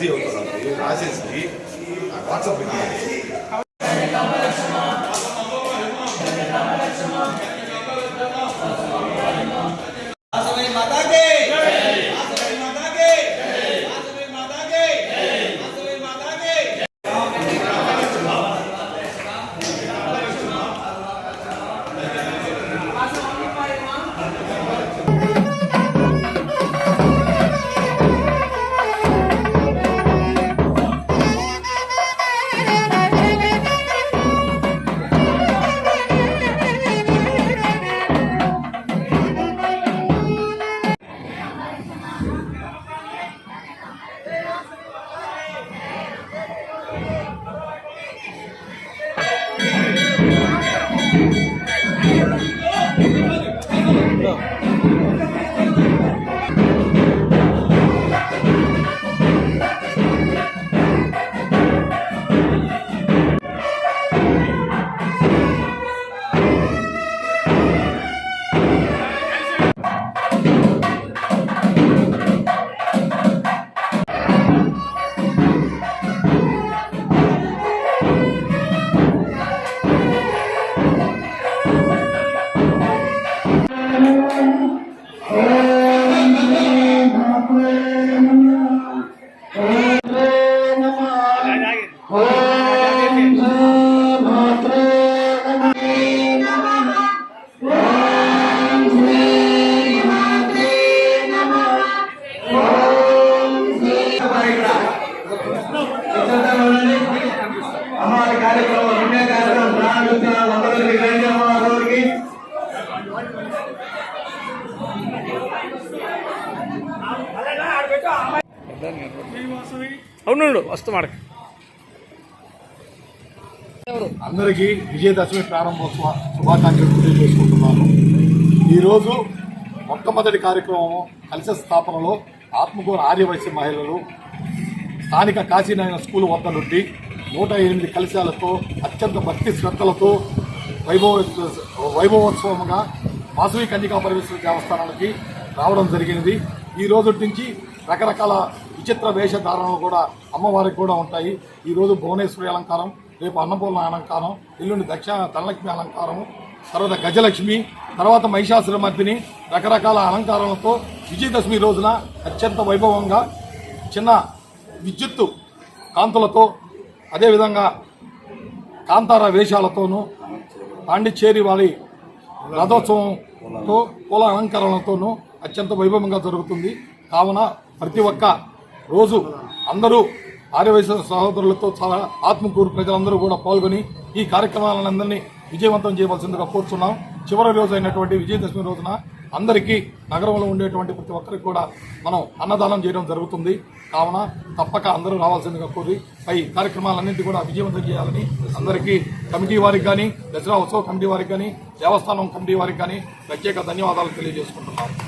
Busy అవుతున్నాను రాసేసి WhatsApp మాతాకే అవును వస్తు మాట అందరికీ విజయదశమి ప్రారంభోత్సవ శుభాకాంక్షలు తెలియజేసుకుంటున్నాను. ఈరోజు మొట్టమొదటి కార్యక్రమం కలిసి స్థాపనలో ఆత్మగూర ఆర్యవైశ్య మహిళలు స్థానిక కాశీనారాయణ స్కూల్ వద్ద నుండి నూట ఎనిమిది కలశాలతో అత్యంత భక్తి శ్రద్ధలతో వైభవ వైభవోత్సవంగా వాసవి కన్యకా పరమేశ్వర దేవస్థానానికి రావడం జరిగినది. ఈ రోజు నుంచి రకరకాల విచిత్ర వేషధారణలు కూడా అమ్మవారికి కూడా ఉంటాయి. ఈ రోజు భువనేశ్వరి అలంకారం రేపు అన్నపూర్ణ అలంకారం ఎల్లుండి దక్షిణ ధనలక్ష్మి అలంకారం తర్వాత గజలక్ష్మి తర్వాత మహిషాసురమర్దిని రకరకాల అలంకారాలతో విజయదశమి రోజున అత్యంత వైభవంగా చిన్న విద్యుత్తు కాంతులతో అదేవిధంగా కాంతార వేషాలతోనూ పాండిచ్చేరి వారి రథోత్సవంతో పూల అలంకరణలతోనూ అత్యంత వైభవంగా జరుగుతుంది. కావున ప్రతి ఒక్క రోజు అందరూ ఆర్యవైశ్య సహోదరులతో చాలా ఆత్మకూరు ప్రజలందరూ కూడా పాల్గొని ఈ కార్యక్రమాలందరినీ విజయవంతం చేయవలసిందిగా కోరుతున్నాం చివరి రోజు అయినటువంటి విజయదశమి రోజున అందరికీ నగరంలో ఉండేటువంటి ప్రతి ఒక్కరికి కూడా మనం అన్నదానం చేయడం జరుగుతుంది. కావున తప్పక అందరూ రావాల్సిందిగా కోరి పై కార్యక్రమాలన్నింటి కూడా విజయవంతం చేయాలని అందరికీ కమిటీ వారికి కానీ దసరా ఉత్సవ కమిటీ వారికి కానీ దేవస్థానం కమిటీ వారికి కానీ ప్రత్యేక ధన్యవాదాలు తెలియజేసుకుంటున్నాను